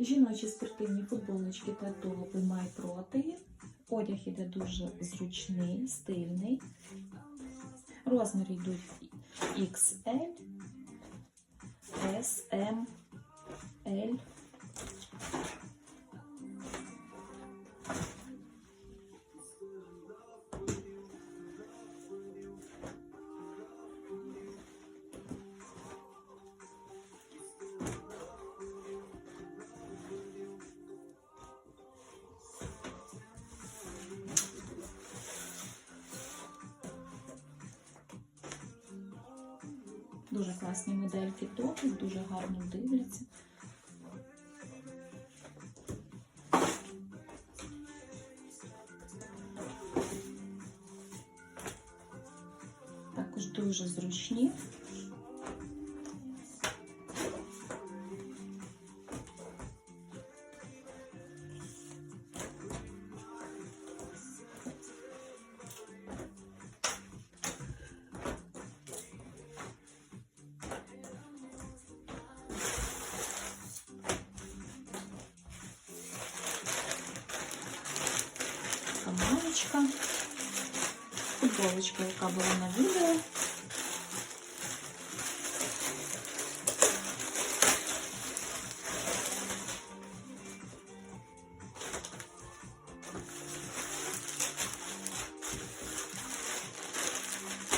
Жіночі спортивні футболочки та тулупи MyProtein. Одяг іде дуже зручний, стильний. Розміри йдуть XL, S, M, L. Дуже класні модельки топів, дуже гарно дивляться. Також дуже зручні. Камарочка. Футболочка, яка була на відео.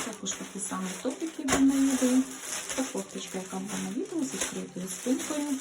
Також такі топики були на відео. Та кофточка, яка була на відео з відкритою.